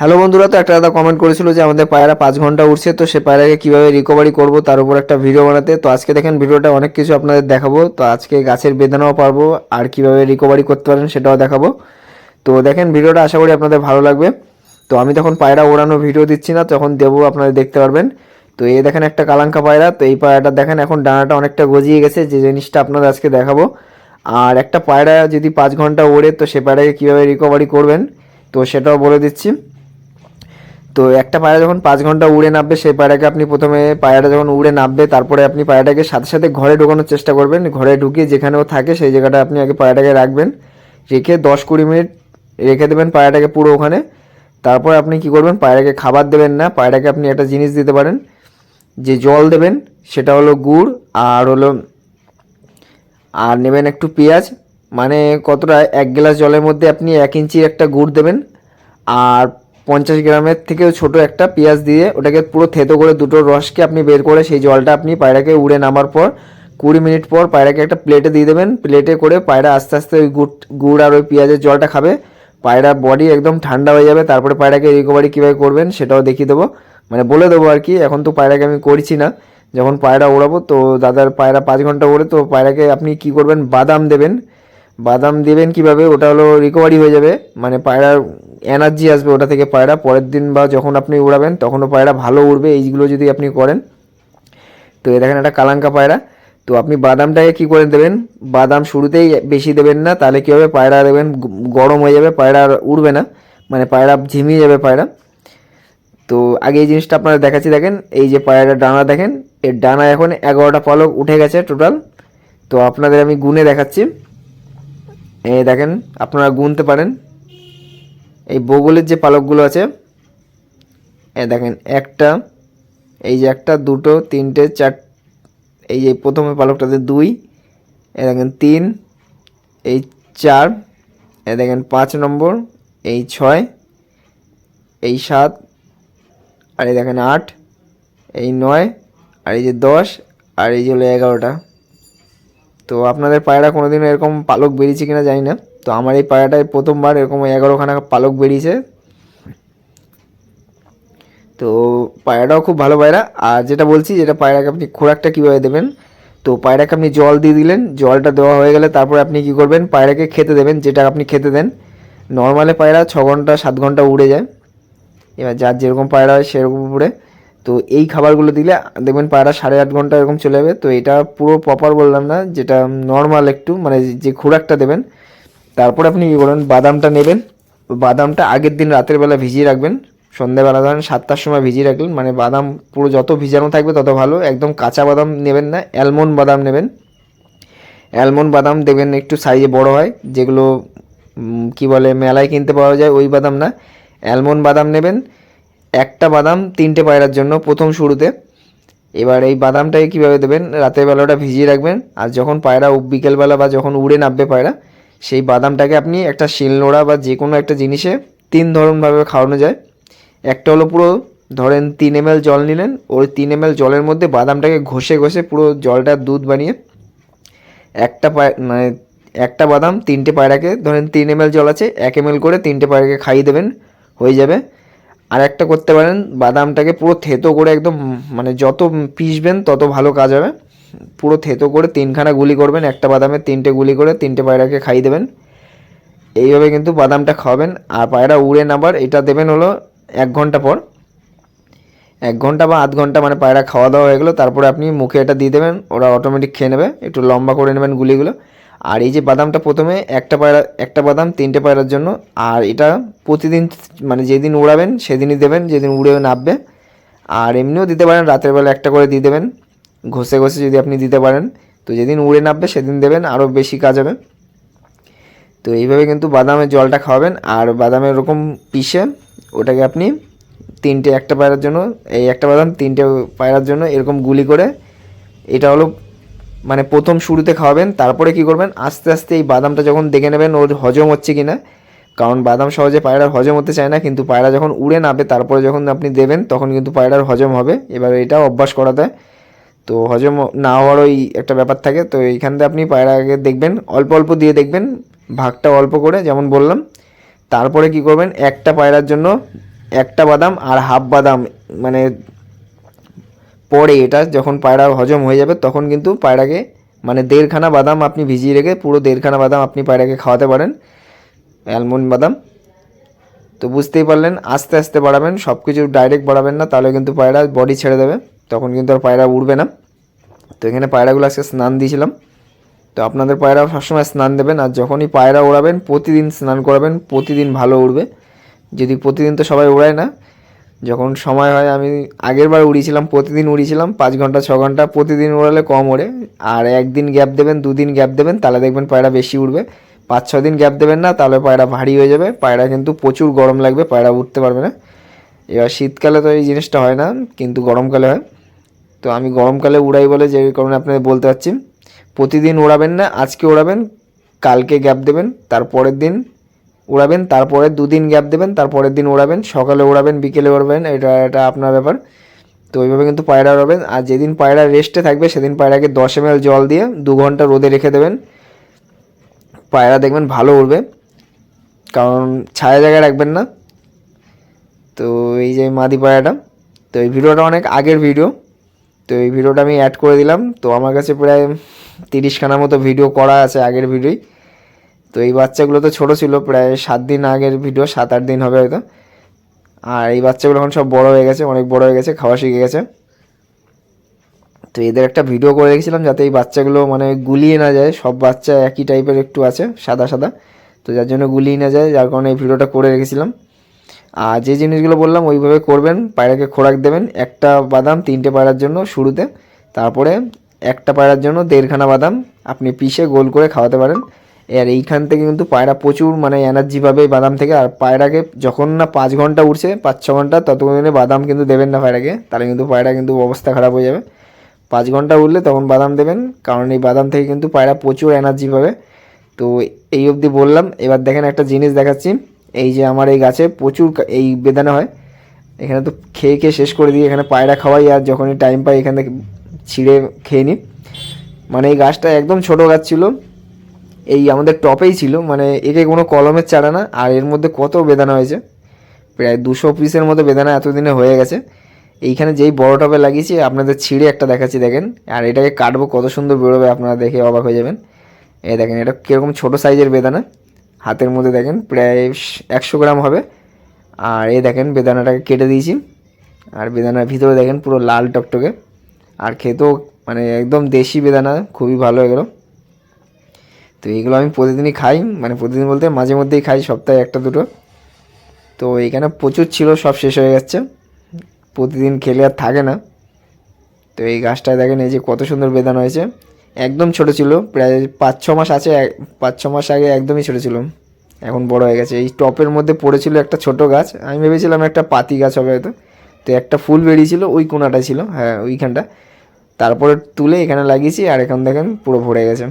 Hello বন্ধুরা, তো একটা দাদা কমেন্ট করেছিল যে আমাদের পায়রা পাঁচ ঘণ্টা উঠছে তো সে পায়রাকে কীভাবে রিকভারি করব তার উপর একটা ভিডিও বানাতে। তো আজকে দেখেন ভিডিওটা অনেক কিছু আপনাদের দেখাবো। তো আজকে গাছের বেদানাও পারব, আর কীভাবে রিকভারি করতে পারেন সেটাও দেখাবো। তো দেখেন ভিডিওটা আশা করি আপনাদের ভালো লাগবে। তো আমি তখন পায়রা ওড়ানো ভিডিও দিচ্ছি না, তখন দেবো, আপনারা দেখতে পারবেন। তো এই দেখেন একটা কালাঙ্কা পায়রা, তো এই পায়রাটা দেখেন, এখন ডানাটা অনেকটা গজিয়ে গেছে, যে জিনিসটা আপনাদের আজকে দেখাবো। আর একটা পায়রা যদি পাঁচ ঘণ্টা ওড়ে, তো সে পায়রাকে কীভাবে রিকভারি করবেন, তো সেটাও বলে দিচ্ছি। তো একটা পায়রা যখন পাঁচ ঘণ্টা উড়ে নামবে, সেই পায়রাকে আপনি প্রথমে পায়রাটা যখন উড়ে নামবে, তারপরে আপনি পায়রাটাকে সাথে সাথে ঘরে ঢোকানোর চেষ্টা করবেন। ঘরে ঢুকিয়ে যেখানেও থাকে, সেই জায়গাটা আপনি আগে পায়রাটাকে রাখবেন। রেখে দশ কুড়ি মিনিট রেখে দেবেন পায়রাটাকে পুরো ওখানে। তারপর আপনি কি করবেন, পায়রাকে খাবার দেবেন না, পায়রাকে আপনি একটা জিনিস দিতে পারেন। যে জল দেবেন, সেটা হলো গুড়, আর হলো, আর নেবেন একটু পেঁয়াজ। মানে কতটা, এক গ্লাস জলের মধ্যে আপনি এক ইঞ্চির একটা গুড় দেবেন। আর পঞ্চাশ গ্রামের থেকেও ছোট একটা পেঁয়াজ দিয়ে ওটাকে পুরো থেতো করে দুটো রসকে আপনি বের করে সেই জলটা আপনি পায়রাকে উড়ে নামার পর কুড়ি মিনিট পর পায়রাকে একটা প্লেটে দিয়ে দেবেন। প্লেটে করে পায়রা আস্তে আস্তে ওই গুড় গুড় আর ওই পেঁয়াজের জলটা খাবে। পায়রা বডি একদম ঠান্ডা হয়ে যাবে। তারপরে পায়রাকে রিকভারি কীভাবে করবেন সেটাও দেখিয়ে দেবো। মানে বলে দেবো আর কি, এখন তো পায়রাকে আমি করছি না। যখন পায়রা ওড়াবো তো দাদার পায়রা পাঁচ ঘণ্টা ওড়ে তো পায়রাকে আপনি কি করবেন? বাদাম দেবেন। বাদাম দেবেন কীভাবে? ওটা হলো রিকভারি হয়ে যাবে। মানে পায়রার এনার্জি আসবে ওটা থেকে পায়রা। পরের দিন বা যখন আপনি উড়াবেন, তখনও পায়রা ভালো উড়বে, এইগুলো যদি আপনি করেন। তো এ দেখেন একটা কালাঙ্কা পায়রা। তো আপনি বাদামটাকে কি করে দেবেন? বাদাম শুরুতেই বেশি দেবেন না, তাহলে কী হবে? পায়রা দেবেন, গরম হয়ে যাবে, পায়রা উড়বে না। মানে পায়রা ঝিমিয়ে যাবে পায়রা। তো আগে এই জিনিসটা আপনারা দেখাচ্ছি, দেখেন। এই যে পায়রাটার ডানা, দেখেন। এর ডানা এখন এগারোটা পালক উঠে গেছে টোটাল তো আপনাদের আমি গুনে দেখাচ্ছি। এ দেখেন, আপনারা গুনতে পারেন। এই বগলের যে পালকগুলো আছে, এই দেখেন একটা, এই যে একটা, দুটো, তিনটে, চার, এই যে প্রথমে পালকটাতে দুই এ দেখেন তিন, এই চার এ দেখেন পাঁচ নম্বর, এই ছয়, এই সাত, আর এই দেখেন আট, এই নয়, আর এই যে দশ, আর এই যে হলো এগারোটা। তো আপনাদের পায়রা কোনোদিন এরকম পালক বেরিয়েছে কিনা জানি না। তো আমার এই পায়রাটায় প্রথমবার এরকম এগারোখানা পালক বেরিয়েছে। তো পায়রাটাও খুব ভালো পায়রা। আর যেটা বলছি, যেটা পায়রাকে আপনি খোরাকটা কীভাবে দেবেন? তো পায়রাকে আপনি জল দিয়ে দিলেন, জলটা দেওয়া হয়ে গেলে তারপরে আপনি কি করবেন? পায়রাকে খেতে দেবেন, যেটা আপনি খেতে দেন। নর্মালে পায়রা ছ ঘণ্টা, সাত ঘণ্টা উড়ে যায়। এবার যার যেরকম পায়রা হয় সেরকম উপরে তো এই খাবারগুলো দিলে দেখবেন পায়রা সাড়ে আট ঘণ্টা এরকম চলে যাবে। তো এটা পুরো প্রপার বললাম না, যেটা নর্মাল একটু মানে যে খোরাকটা দেবেন তারপর আপনি কী করবেন বাদামটা নেবেন, বাদামটা আগের দিন রাতের বেলা ভিজিয়ে রাখবেন। সন্ধ্যাবেলা ধরেন সাতটার সময় ভিজিয়ে রাখলেন মানে বাদাম পুরো যত ভিজানো থাকবে তত ভালো, একদম কাঁচা বাদাম নেবেন না, অ্যালমন্ড বাদাম নেবেন। অ্যালমন্ড বাদাম দেখবেন একটু সাইজে বড় হয়, যেগুলো কি বলে, মেলায় কিনতে পাওয়া যায়, ওই বাদাম না। অ্যালমন্ড বাদাম নেবেন, একটা বাদাম তিনটে পায়রার জন্য প্রথম শুরুতে। এবার এই বাদামটাকে কীভাবে দেবেন, রাতের বেলাটা ভিজিয়ে রাখবেন, আর যখন পায়রা বিকেলবেলা বা যখন উড়ে নামবে পায়রা সেই বাদামটাকে আপনি একটা শিলনোড়া বা যে কোনো একটা জিনিসে তিন ধরনভাবে খাওয়ানো যায়। একটা হলো পুরো ধরেন তিন এম জল নিলেন, ওই তিন এম জলের মধ্যে বাদামটাকে ঘষে ঘষে পুরো জলটা দুধ বানিয়ে একটা মানে একটা বাদাম তিনটে পায়রাকে, ধরেন তিন এম জল আছে, এক এম করে তিনটে পায়রাকে খাইয়ে দেবেন, হয়ে যাবে। আর একটা করতে পারেন, বাদামটাকে পুরো থেতো করে একদম মানে যত পিসবেন তত ভালো কাজ হবে। পুরো থেতো করে তিনখানা গুলি করবেন, একটা বাদামে তিনটে গুলি করে তিনটে পায়রাকে খাইয়ে দেবেন। এইভাবে কিন্তু বাদামটা খাওয়াবেন। আর পায়রা উড়ে নাবার এটা দেবেন হলো এক ঘণ্টা পর। এক ঘণ্টা বা আধ ঘণ্টা মানে পায়রা খাওয়া দাওয়া হয়ে গেলো, তারপরে আপনি মুখে এটা দিয়ে দেবেন, ওরা অটোমেটিক খেয়ে নেবে। একটু লম্বা করে নেবেন গুলিগুলো। আর এই যে বাদামটা প্রথমে একটা পায়রা, একটা বাদাম তিনটে পায়রার জন্য, আর এটা প্রতিদিন মানে যেদিন উড়াবেন, সেদিনই দেবেন, যেদিন উড়ে নামবে। আর এমনিও দিতে পারেন, রাতের বেলা একটা করে দিয়ে দেবেন। ঘষে ঘষে যদি আপনি দিতে পারেন, তো যেদিন উড়ে নামবে সেদিন দেবেন আরও বেশি কাজ হবে তো এইভাবে কিন্তু বাদামের জলটা খাওয়াবেন, আর বাদামের এরকম পিষে ওটাকে আপনি তিনটে একটা পায়রার জন্য, এই একটা বাদাম তিনটে পায়রার জন্য এরকম গুলি করে এটা হলো মানে প্রথম শুরুতে খাওয়াবেন, তারপরে কি করবেন, আস্তে আস্তে এই বাদামটা যখন দেখে নেবেন ওর হজম হচ্ছে কি না কারণ বাদাম সহজে পায়রার হজম হতে চায় না, কিন্তু পায়রা যখন উড়ে নাবে তারপরে যখন আপনি দেবেন, তখন কিন্তু পায়রার হজম হবে এবার এটাও অভ্যাস করাতে। তো হজম না হওয়ার ওই একটা ব্যাপার থাকে। তো এইখান থেকে আপনি পায়রাকে দেখবেন, অল্প অল্প দিয়ে দেখবেন, ভাগটা অল্প করে যেমন বললাম। তারপরে কি করবেন, একটা পায়রার জন্য একটা বাদাম আর হাফ বাদাম মানে পরে এটা যখন পায়রা হজম হয়ে যাবে তখন কিন্তু পায়রাকে মানে দেড়খানা বাদাম আপনি ভিজিয়ে রেখে পুরো দেড়খানা বাদাম আপনি পায়রাকে খাওয়াতে পারেন, অ্যালমন্ড বাদাম। তো বুঝতেই পারলেন, আস্তে আস্তে বাড়াবেন সব কিছু ডাইরেক্ট বাড়াবেন না, তাহলে কিন্তু পায়রা বডি ছেড়ে দেবে। তখন কিন্তু আর পায়রা উড়বে না। তো এখানে পায়রাগুলো আজকে স্নান দিয়েছিলাম। তো আপনাদের পায়রা সবসময় স্নান দেবেন আর যখনই পায়রা ওড়াবেন প্রতিদিন স্নান করাবেন, প্রতিদিন ভালো উড়বে। যদি প্রতিদিন তো সবাই ওড়ায় না, যখন সময় হয় আমি আগের বার উড়িয়েছিলাম, প্রতিদিন উড়িয়েছিলাম, পাঁচ ঘণ্টা, ছ ঘণ্টা প্রতিদিন উড়ালে কম ওড়ে। আর একদিন গ্যাপ দেবেন, দুদিন গ্যাপ দেবেন, তাহলে দেখবেন পায়রা বেশি উড়বে। পাঁচ, ছ দিন গ্যাপ দেবেন না, তাহলে পায়রা ভারী হয়ে যাবে। পায়রা কিন্তু প্রচুর গরম লাগবে, পায়রা উঠতে পারবে না। এবার শীতকালে তো এই জিনিসটা হয় না, কিন্তু গরমকালে হয়। তো আমি গরমকালে উড়াই বলে যে কারণে আপনাদের বলতে পারছি। প্রতিদিন উড়াবেন না, আজকে উড়াবেন, কালকে গ্যাপ দেবেন, তারপরের দিন উড়াবেন, তারপরে দুদিন গ্যাপ দেবেন, তারপরের দিন উড়াবেন, সকালে উড়াবেন, বিকেলে উড়াবেন, এটা এটা আপনার ব্যাপার। তো ওইভাবে কিন্তু পায়রা উড়াবেন, আর যেদিন পায়রা রেস্টে থাকবে সেদিন পায়রাকে দশ এম জল দিয়ে দু ঘণ্টা রোদে রেখে দেবেন। পায়রা দেখবেন ভালো উড়বে, কারণ ছায়া জায়গায় রাখবেন না। তো এই যে মাদি পায়রাটা, তো এই ভিডিওটা অনেক আগের ভিডিও তো এই ভিডিওটা আমি অ্যাড করে দিলাম। তো আমার কাছে প্রায় তিরিশখানা মতো ভিডিও করা আছে আগের ভিডিওই তো এই বাচ্চাগুলো তো ছোটো ছিল, প্রায় সাত দিন আগের ভিডিও সাত আট দিন হবে হয়তো। আর এই বাচ্চাগুলো এখন সব বড় হয়ে গেছে, অনেক বড় হয়ে গেছে, খাওয়া শিখে গেছে। তো এদের একটা ভিডিও করে রেখেছিলাম যাতে এই বাচ্চাগুলো মানে গুলিয়ে না যায়। সব বাচ্চা একই টাইপের একটু আছে, সাদা সাদা। তো যার জন্য গুলিয়ে না যায়, যার কারণে এই ভিডিওটা করে রেখেছিলাম। আর যে জিনিসগুলো বললাম, ওইভাবে করবেন, পায়রাকে খোরাক দেবেন, একটা বাদাম তিনটে পায়রার জন্য শুরুতে, তারপরে একটা পায়রার জন্য দেড়খানা বাদাম আপনি পিষে গোল করে খাওয়াতে পারেন। আর এইখান থেকে কিন্তু পায়রা প্রচুর মানে এনার্জি পাবে এই বাদাম থেকে। আর পায়রাকে যখন না পাঁচ ঘণ্টা উঠছে, পাঁচ ছ ঘণ্টা, ততক্ষণে বাদাম কিন্তু দেবেন না পায়রাকে। তাহলে কিন্তু পায়রা কিন্তু অবস্থা খারাপ হয়ে যাবে। পাঁচ ঘণ্টা উঠলে তখন বাদাম দেবেন, কারণ এই বাদাম থেকে কিন্তু পায়রা প্রচুর এনার্জি পাবে। তো এই অবধি বললাম, এবার দেখেন একটা জিনিস দেখাচ্ছি। এই যে আমার এই গাছে প্রচুর এই বেদানা হয়। এখানে তো খেয়ে খেয়ে শেষ করে দিই, এখানে পায়রা খাওয়াই আর যখনই টাইম পাই এখান ছিঁড়ে খেয়ে নিই। মানে এই গাছটা একদম ছোট গাছ ছিল, এই আমাদের টপেই ছিল মানে একে কোনো কলমের চারা না, আর এর মধ্যে কত বেদানা হয়েছে। প্রায় দুশো পিসের মতো বেদানা এতদিনে হয়ে গেছে। এইখানে যেই বড় টবে লাগিয়েছি, আপনাদের ছিঁড়ে একটা দেখাচ্ছি, দেখেন। আর এটাকে কাটবো, কত সুন্দর বেরোবে, আপনারা দেখে অবাক হয়ে যাবেন। এই দেখেন, এটা কীরকম ছোটো সাইজের বেদানা। হাতের মধ্যে দেখেন প্রায় একশো গ্রাম হবে। আর এই দেখেন বেদানাটাকে কেটে দিয়েছি। আর বেদানার ভিতরে দেখেন পুরো লাল টকটকে। আর খেতেও মানে একদম দেশি বেদানা, খুবই ভালো এগুলো। তো এইগুলো আমি প্রতিদিনই খাই মানে প্রতিদিন বলতে মাঝে মধ্যেই খাই, সপ্তাহে একটা দুটো। তো এইখানে প্রচুর ছিল, সব শেষ হয়ে যাচ্ছে প্রতিদিন খেলে আর থাকে না। তো এই গাছটায় দেখেন এই যে কত সুন্দর বেদানা হয়েছে। একদম ছোট ছিল, প্রায় পাঁচ ছ মাস আছে পাঁচ ছ মাস আগে একদমই ছোট ছিল। এখন বড় হয়ে গেছে। এই টপের মধ্যে পড়েছিল একটা ছোট গাছ। আমি ভেবেছিলাম একটা পাতি গাছ হবে হয়তো। তো একটা ফুল বেরিয়েছিল, ওই কোনাটা ছিল হ্যাঁ ওইখানটা। তারপরে তুলে এখানে লাগিয়েছি, আর এখন দেখেন পুরো ভরে গেছে।